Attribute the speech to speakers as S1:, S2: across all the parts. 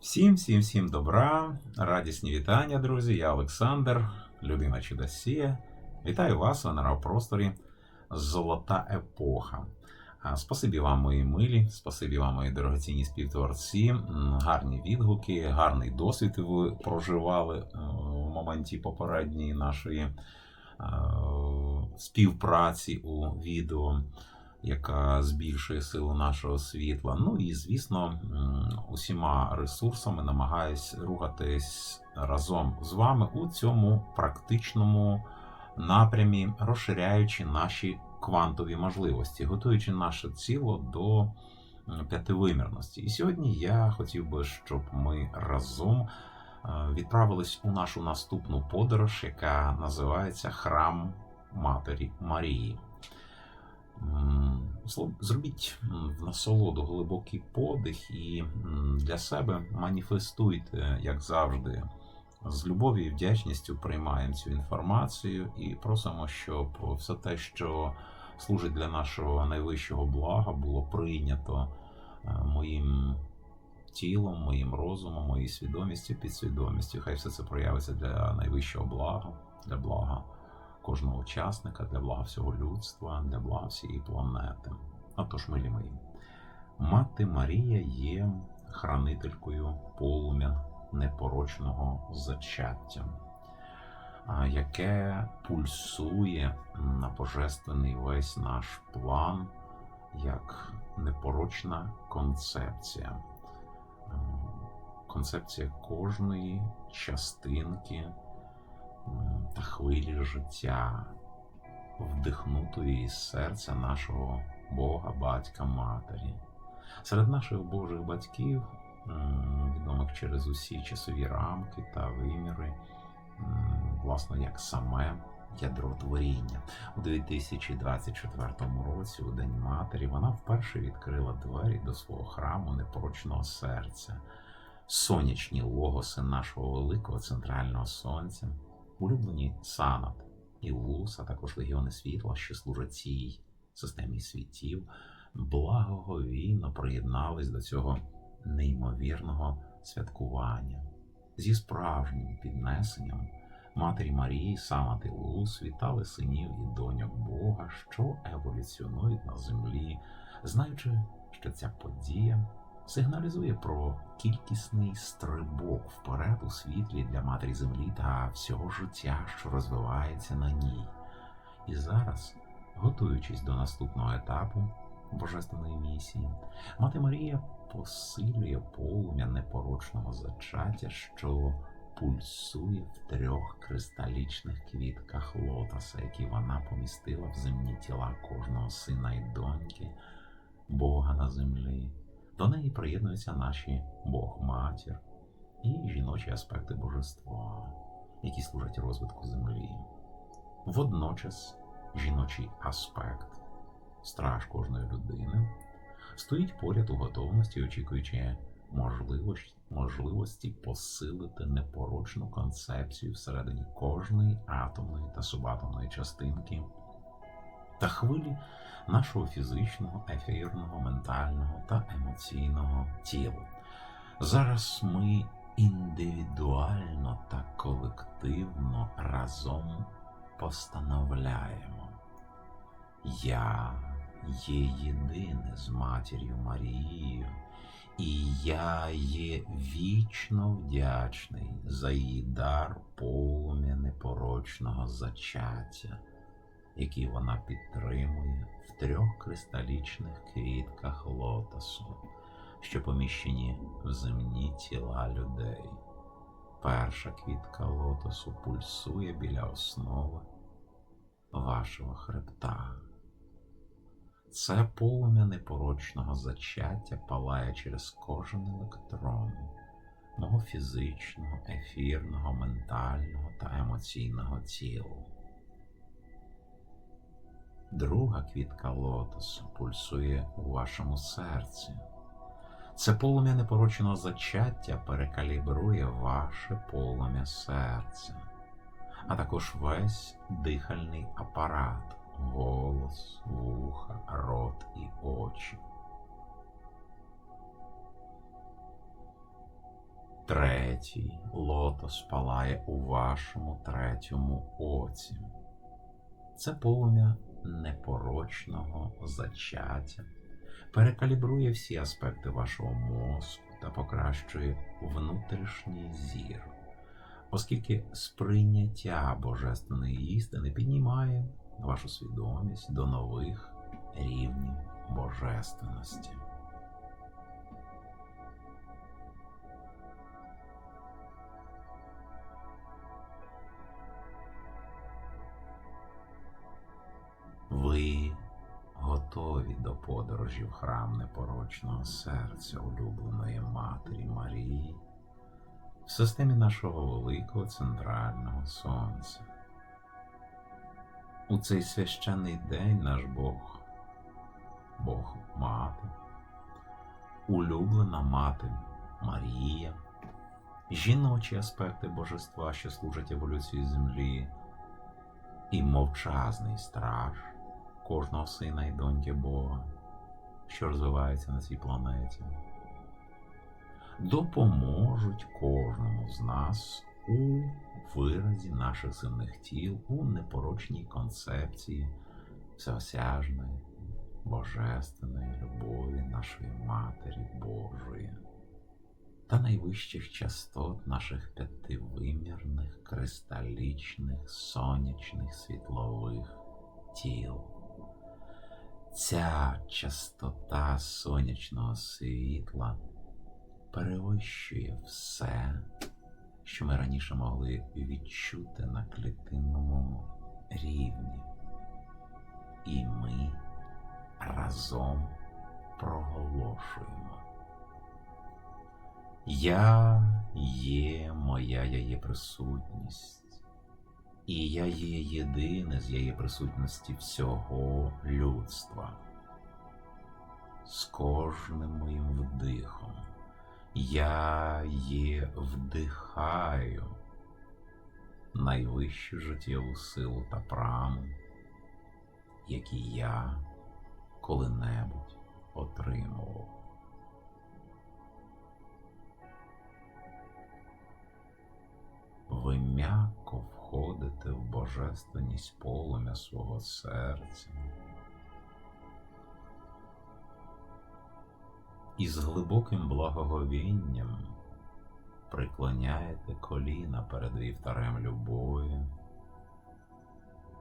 S1: Всім, всім, всім добра, радісні вітання, друзі. Я Олександр, людина чудосія. Вітаю вас в енергопросторі Золота епоха. Спасибі вам, мої милі, спасибі вам, мої дорогоцінні співтворці. Гарні відгуки, гарний досвід ви проживали е, в моменті попередньої нашої е, співпраці у відео яка збільшує силу нашого світла. Ну і звісно, усіма ресурсами намагаюсь рухатись разом з вами у цьому практичному напрямі, розширяючи наші квантові можливості, готуючи наше тіло до п'ятивимірності. І сьогодні я хотів би, щоб ми разом е, відправились у нашу наступну подорож, яка називається Храм Матері Марії. Зло- Зробіть в насолоду глибокий подих і для себе маніфестуйте, як завжди, з любов'ю і вдячністю приймаємо цю інформацію і просимо, щоб все те, що служить для нашого найвищого блага, було прийнято е, моїм тілом, моїм розумом, моєю свідомістю, підсвідомістю. Хай все це проявиться для найвищого блага, для блага кожного учасника, для блага всього людства, для блага всієї планети. Отож, милі мої, мати Марія є хранителькою полум'я непорочного зачаття, яке пульсує на божественний весь наш план як непорочна концепція. Концепція кожної частинки та хвилі життя, вдихнутої із серця нашого Бога, батька, матері. Серед наших Божих батьків, відомих через усі часові рамки та виміри, власне, як саме ядро творіння. У 2024 році, у День Матері, вона вперше відкрила двері до свого храму непорочного серця. Сонячні логоси нашого великого центрального сонця, улюблені Санат і а також легіони світла, що служать цій системі світів, благоговійно приєднались до цього неймовірного святкування. Зі справжнім піднесенням Матері Марії, Санат і Лус вітали синів і доньок Бога, що еволюціонують на землі, знаючи, що ця подія сигналізує про кількісний стрибок вперед у світлі для матері землі та всього життя, що розвивається на ній. І зараз, готуючись до наступного етапу божественної місії, мати Марія посилює полум'я непорочного зачаття, що пульсує в трьох кристалічних квітках лотоса, які вона помістила в земні тіла кожного сина і доньки, Бога на землі. До неї приєднуються наші Бог Матір і жіночі аспекти божества, які служать розвитку землі. Водночас жіночий аспект, страж кожної людини, стоїть поряд у готовності, очікуючи можливості, можливості посилити непорочну концепцію всередині кожної атомної та субатомної частинки та хвилі нашого фізичного, ефірного, ментального та емоційного тіла. Зараз ми індивідуально та колективно разом постановляємо. Я є єдине з матір'ю Марією, і я є вічно вдячний за її дар полум'я непорочного зачаття які вона підтримує в трьох кристалічних квітках лотосу, що поміщені в земні тіла людей. Перша квітка лотосу пульсує біля основи вашого хребта. Це полум'я непорочного зачаття палає через кожен електрон мого фізичного, ефірного, ментального та емоційного тіла. Друга квітка лотосу пульсує у вашому серці. Це полум'я непороченого зачаття перекалібрує ваше полум'я серця, а також весь дихальний апарат, голос, вуха, рот і очі. Третій лотос палає у вашому третьому оці. Це полум'я непорочного зачаття, перекалібрує всі аспекти вашого мозку та покращує внутрішній зір, оскільки сприйняття божественної істини піднімає вашу свідомість до нових рівнів божественності. До подорожі в храм непорочного серця улюбленої Матері Марії в системі нашого великого центрального сонця. У цей священний день наш Бог, Бог Мати, улюблена Мати Марія, жіночі аспекти божества, що служать еволюції землі, і мовчазний страж кожного сина і доньки Бога, що розвивається на цій планеті, допоможуть кожному з нас у виразі наших земних тіл у непорочній концепції всеосяжної, божественної любові нашої Матері Божої та найвищих частот наших п'ятивимірних, кристалічних, сонячних світлових тіл. Ця частота сонячного світла перевищує все, що ми раніше могли відчути на клітинному рівні. І ми разом проголошуємо. Я є моя є присутність, і я є єдине з її присутності всього людства. З кожним моїм вдихом я є вдихаю найвищу життєву силу та прану, які я коли-небудь отримував. Ви м'яко входите в божественність полум'я свого серця. І з глибоким благоговінням приклоняєте коліна перед вівтарем любові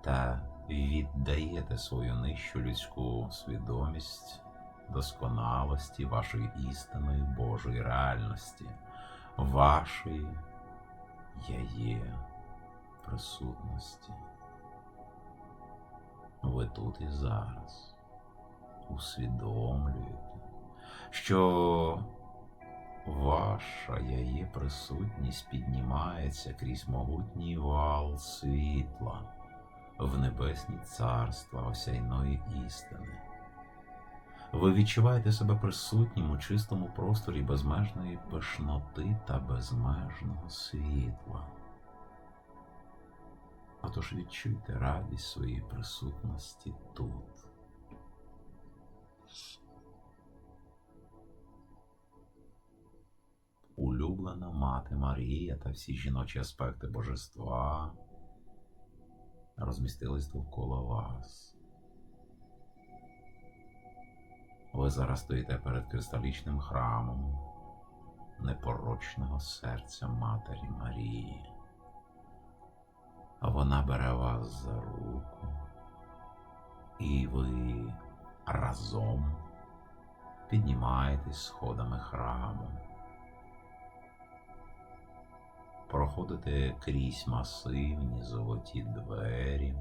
S1: та віддаєте свою нижчу людську свідомість досконалості вашої істинної Божої реальності, вашої я є присутності. Ви тут і зараз усвідомлюєте, що ваша є присутність піднімається крізь могутній вал світла в небесні царства осяйної істини. Ви відчуваєте себе присутнім у чистому просторі безмежної пишноти та безмежного світла. Отож відчуйте радість своєї присутності тут. Улюблена мати Марія та всі жіночі аспекти божества розмістились довкола вас. Ви зараз стоїте перед кристалічним храмом непорочного серця Матері Марії. Вона бере вас за руку, і ви разом піднімаєтесь сходами храму, проходите крізь масивні золоті двері.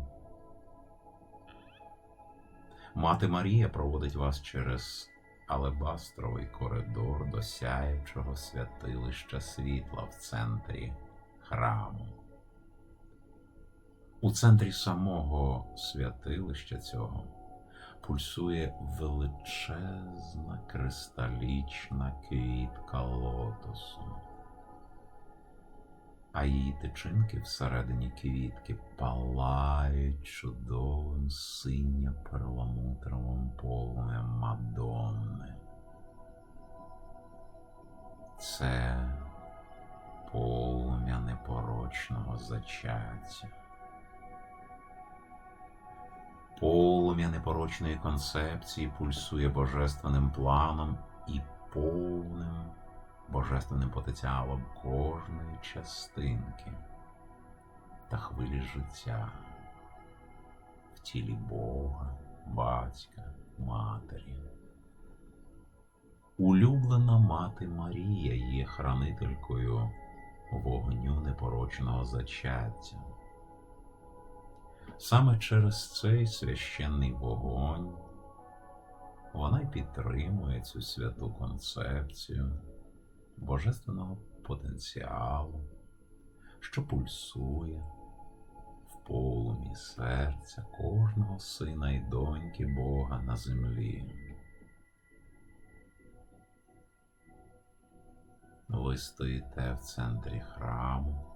S1: Мати Марія проводить вас через алебастровий коридор до сяючого святилища світла в центрі храму. У центрі самого святилища цього пульсує величезна кристалічна квітка лотосу а її тичинки всередині квітки палають чудовим синьо перламутровим полум'ям Мадонни. Це полум'я непорочного зачаття. Полум'я непорочної концепції пульсує божественним планом і повним божественним потенціалом кожної частинки та хвилі життя в тілі Бога, Батька, Матері. Улюблена мати Марія є хранителькою вогню непорочного зачаття. Саме через цей священний вогонь вона й підтримує цю святу концепцію божественного потенціалу, що пульсує в полумі серця кожного сина і доньки Бога на землі. Ви стоїте в центрі храму.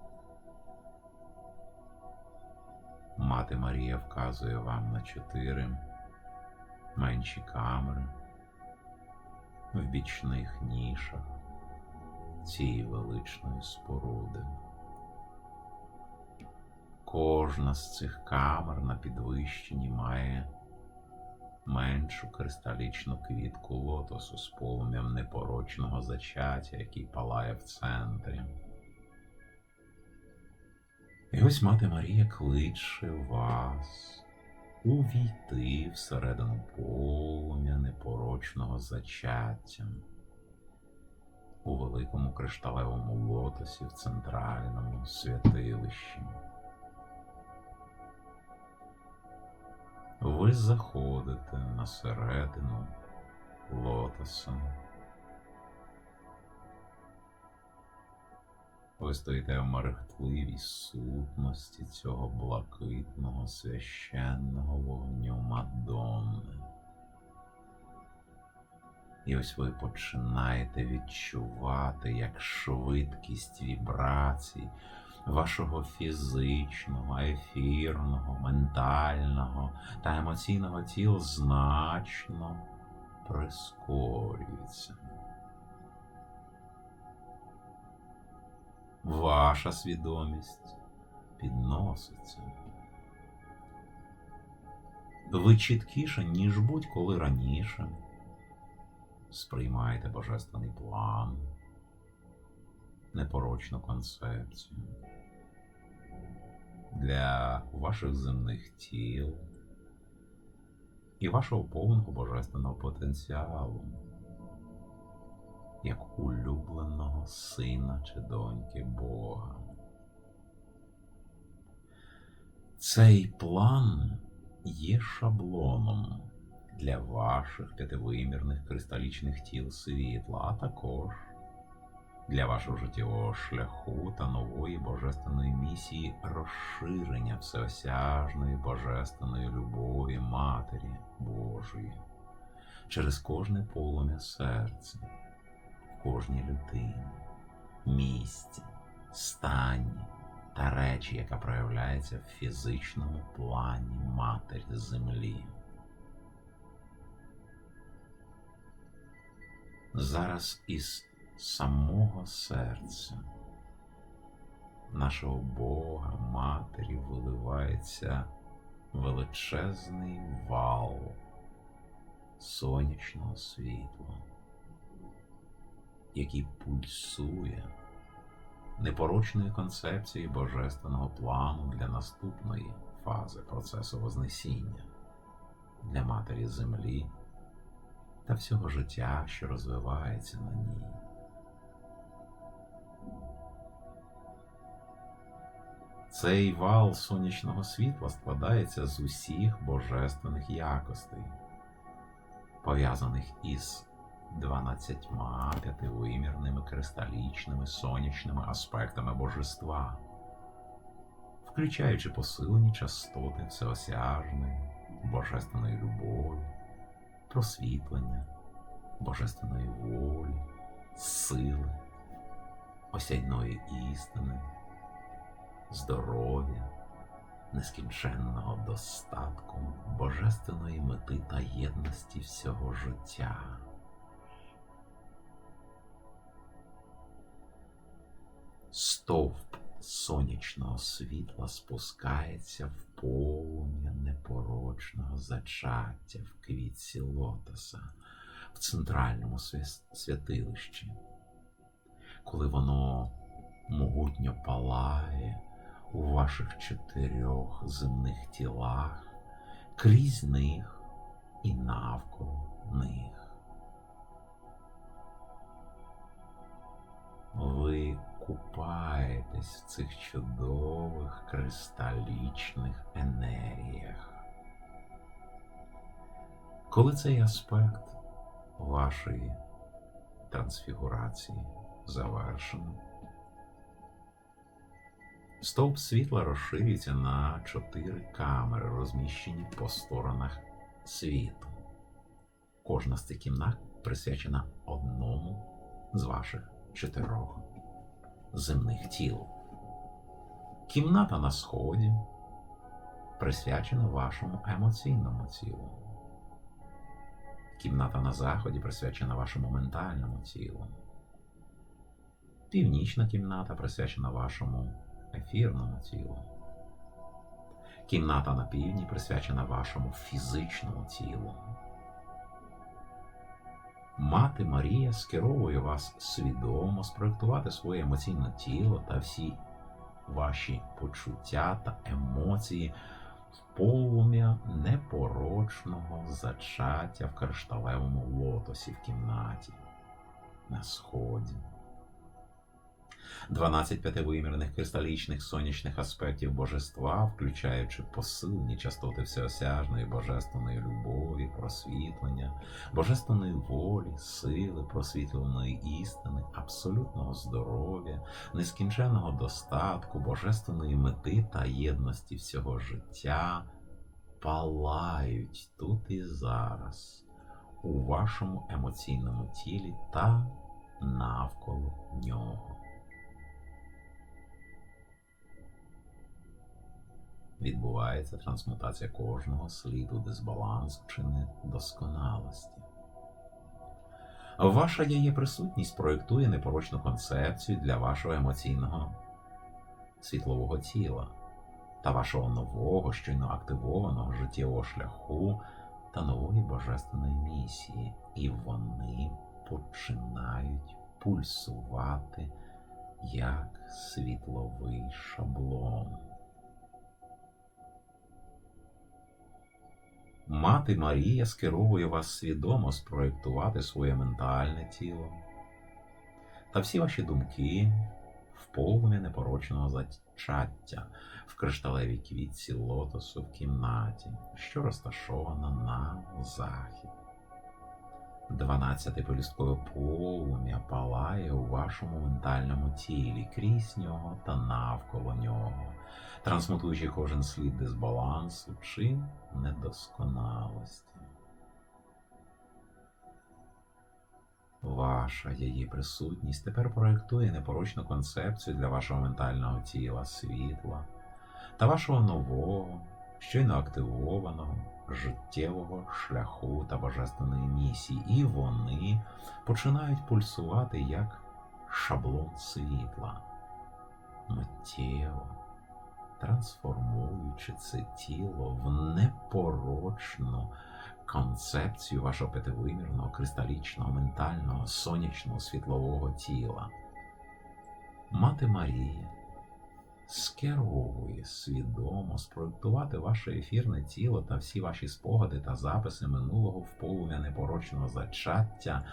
S1: Мати Марія вказує вам на чотири менші камери в бічних нішах цієї величної споруди. Кожна з цих камер на підвищенні має меншу кристалічну квітку лотосу з полум'ям непорочного зачаття, який палає в центрі. І ось мати Марія кличе вас увійти всередину полум'я непорочного зачаття у великому кришталевому лотосі в центральному святилищі. Ви заходите на середину лотоса. Ви стоїте в мерехтливій сутності цього блакитного священного вогню Мадонни. І ось ви починаєте відчувати, як швидкість вібрацій вашого фізичного, ефірного, ментального та емоційного тіла значно прискорюється. Ваша свідомість підноситься. Ви чіткіше, ніж будь-коли раніше, сприймаєте божественний план, непорочну концепцію. Для ваших земних тіл і вашого повного божественного потенціалу, як улюбленого сина чи доньки Бога. Цей план є шаблоном для ваших п'ятивимірних кристалічних тіл світла, а також для вашого життєвого шляху та нової божественної місії розширення всеосяжної божественної любові Матері Божої через кожне полум'я серця, кожній людині, місці, стані та речі, яка проявляється в фізичному плані Матері Землі. Зараз із самого серця нашого Бога, Матері виливається величезний вал сонячного світла, який пульсує непорочної концепції божественного плану для наступної фази процесу Вознесіння для Матері Землі та всього життя, що розвивається на ній. Цей вал сонячного світла складається з усіх божественних якостей, пов'язаних із дванадцятьма п'ятивимірними кристалічними сонячними аспектами божества, включаючи посилені частоти всеосяжної, божественної любові, просвітлення, божественної волі, сили, осяйної істини здоров'я, нескінченного достатку, божественної мети та єдності всього життя. Стовп сонячного світла спускається в полум'я непорочного зачаття в квітці лотоса в центральному святилищі, коли воно могутньо палає у ваших чотирьох земних тілах, крізь них і навколо них. Ви купаєтесь в цих чудових кристалічних енергіях. Коли цей аспект вашої трансфігурації завершено, стовп світла розширюється на чотири камери, розміщені по сторонах світу. Кожна з цих кімнат присвячена одному з ваших чотирьох земних тіл. Кімната на сході присвячена вашому емоційному тілу. Кімната на заході присвячена вашому ментальному тілу. Північна кімната присвячена вашому ефірному тілу. Кімната на півдні присвячена вашому фізичному тілу. Мати Марія скеровує вас свідомо спроектувати своє емоційне тіло та всі ваші почуття та емоції в полум'я непорочного зачаття в кришталевому лотосі в кімнаті на сході. 12 п'ятивимірних кристалічних сонячних аспектів божества, включаючи посилені частоти всеосяжної божественної любові, просвітлення, божественної волі, сили, просвітленої істини, абсолютного здоров'я, нескінченного достатку, божественної мети та єдності всього життя, палають тут і зараз у вашому емоційному тілі та навколо нього. Відбувається трансмутація кожного сліду дисбалансу чи недосконалості. Ваша її присутність проєктує непорочну концепцію для вашого емоційного світлового тіла та вашого нового, щойно активованого життєвого шляху та нової божественної місії, і вони починають пульсувати як світловий шаблон. Мати Марія скеровує вас свідомо спроєктувати своє ментальне тіло та всі ваші думки в повне непорочного зачаття в кришталевій квітці лотосу в кімнаті, що розташована на захід. Дванадцяте полісткове полум'я палає у вашому ментальному тілі, крізь нього та навколо нього, трансмутуючи кожен слід дисбалансу чи недосконалості. Ваша її присутність тепер проєктує непорочну концепцію для вашого ментального тіла, світла та вашого нового, щойно активованого життєвого шляху та божественної місії, і вони починають пульсувати як шаблон світла, миттєво трансформуючи це тіло в непорочну концепцію вашого п'ятивимірного, кристалічного, ментального, сонячного світлового тіла. Мати Марія скеровує свідомо спроектувати ваше ефірне тіло та всі ваші спогади та записи минулого в полум'я непорочного зачаття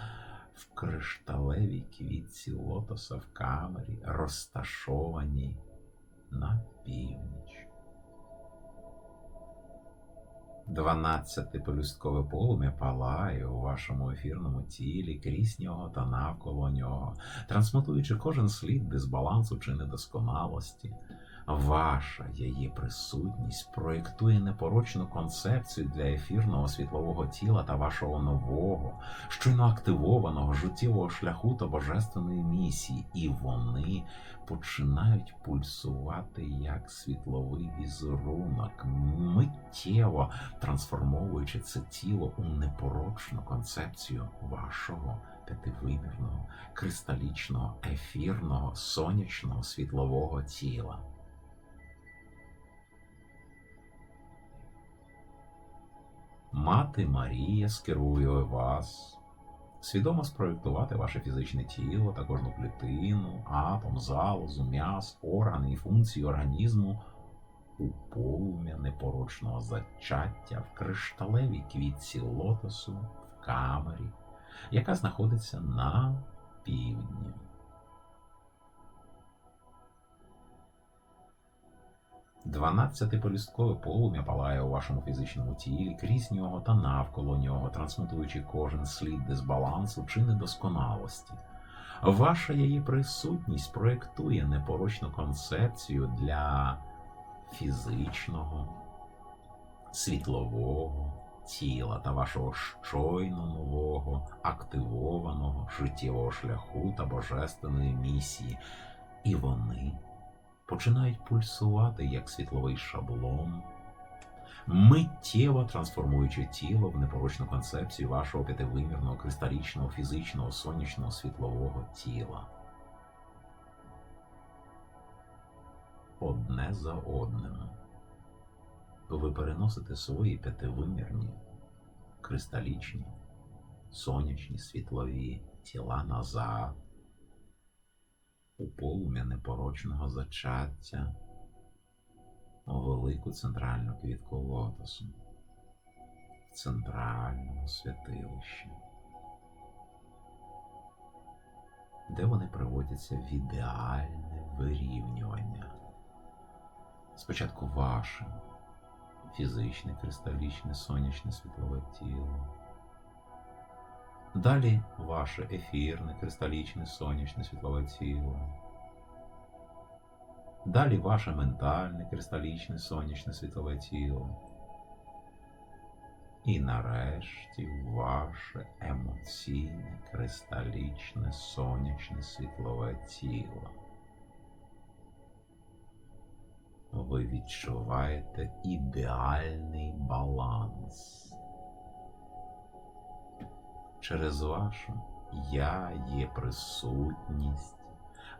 S1: в кришталевій квітці лотоса в камері, розташованій на північ. Дванадцяте полюсткове полум'я палає у вашому ефірному тілі, крізь нього та навколо нього, трансмутуючи кожен слід дисбалансу чи недосконалості. Ваша її присутність проєктує непорочну концепцію для ефірного світлового тіла та вашого нового, щойно активованого життєвого шляху та божественної місії, і вони починають пульсувати як світловий візерунок, миттєво трансформовуючи це тіло у непорочну концепцію вашого п'ятивимірного, кристалічного, ефірного, сонячного світлового тіла. Мати Марія скерує вас свідомо спроєктувати ваше фізичне тіло та кожну клітину, атом, залозу, м'яз, органи і функції організму у полум'я непорочного зачаття в кришталевій квітці лотосу в камері, яка знаходиться на півдні. Дванадцятиполісткове полум'я палає у вашому фізичному тілі, крізь нього та навколо нього, трансмутуючи кожен слід дисбалансу чи недосконалості. Ваша її присутність проєктує непорочну концепцію для фізичного, світлового тіла та вашого щойно нового, активованого життєвого шляху та божественної місії. І вони починають пульсувати як світловий шаблон, миттєво трансформуючи тіло в непорочну концепцію вашого п'ятивимірного, кристалічного, фізичного, сонячного світлового тіла. Одне за одним. Ви переносите свої п'ятивимірні, кристалічні, сонячні світлові тіла назад у полум'я непорочного зачаття, у велику центральну квітку лотосу, в центральному святилищі, де вони приводяться в ідеальне вирівнювання. Спочатку ваше фізичне, кристалічне, сонячне світлове тіло. Далі ваше ефірне, кристалічне, сонячне світлове тіло. Далі ваше ментальне, кристалічне, сонячне світлове тіло. І нарешті ваше емоційне, кристалічне, сонячне світлове тіло. Ви відчуваєте ідеальний баланс через вашу я є присутність.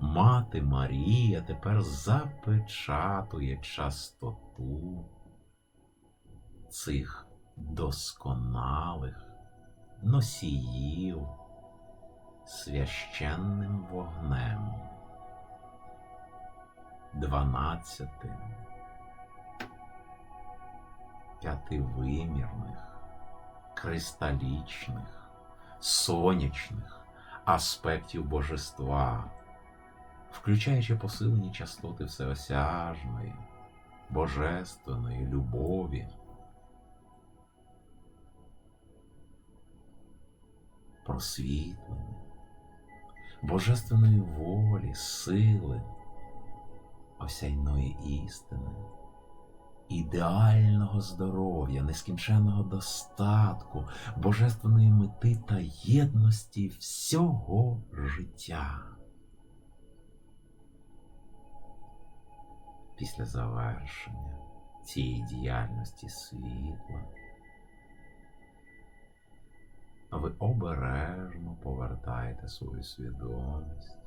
S1: Мати Марія тепер запечатує частоту цих досконалих носіїв священним вогнем. Дванадцяти п'ятивимірних, кристалічних сонячних аспектів божества, включаючи посилені частоти всеосяжної, божественної любові. Просвітлення, божественної волі, сили, осяйної істини ідеального здоров'я, нескінченного достатку, божественної мети та єдності всього життя. Після завершення цієї діяльності світла ви обережно повертаєте свою свідомість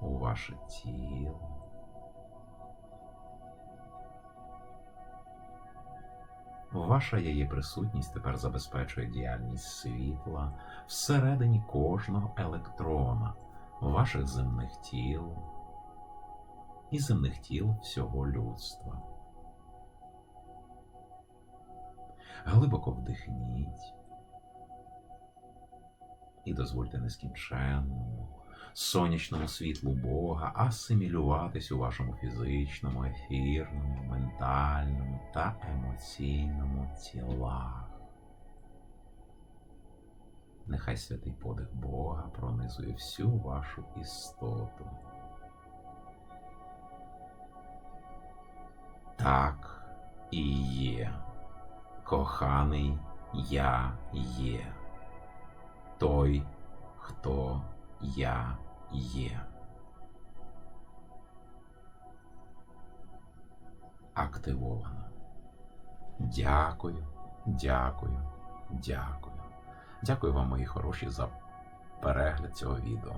S1: у ваше тіло. Ваша її присутність тепер забезпечує діяльність світла всередині кожного електрона, ваших земних тіл і земних тіл всього людства. Глибоко вдихніть і дозвольте нескінченному сонячному світлу Бога асимілюватись у вашому фізичному, ефірному, ментальному та емоційному тілах. Нехай святий подих Бога пронизує всю вашу істоту. Так і є, коханий я є, той, хто я є. Активовано. Дякую, дякую, дякую. Дякую вам, мої хороші, за перегляд цього відео.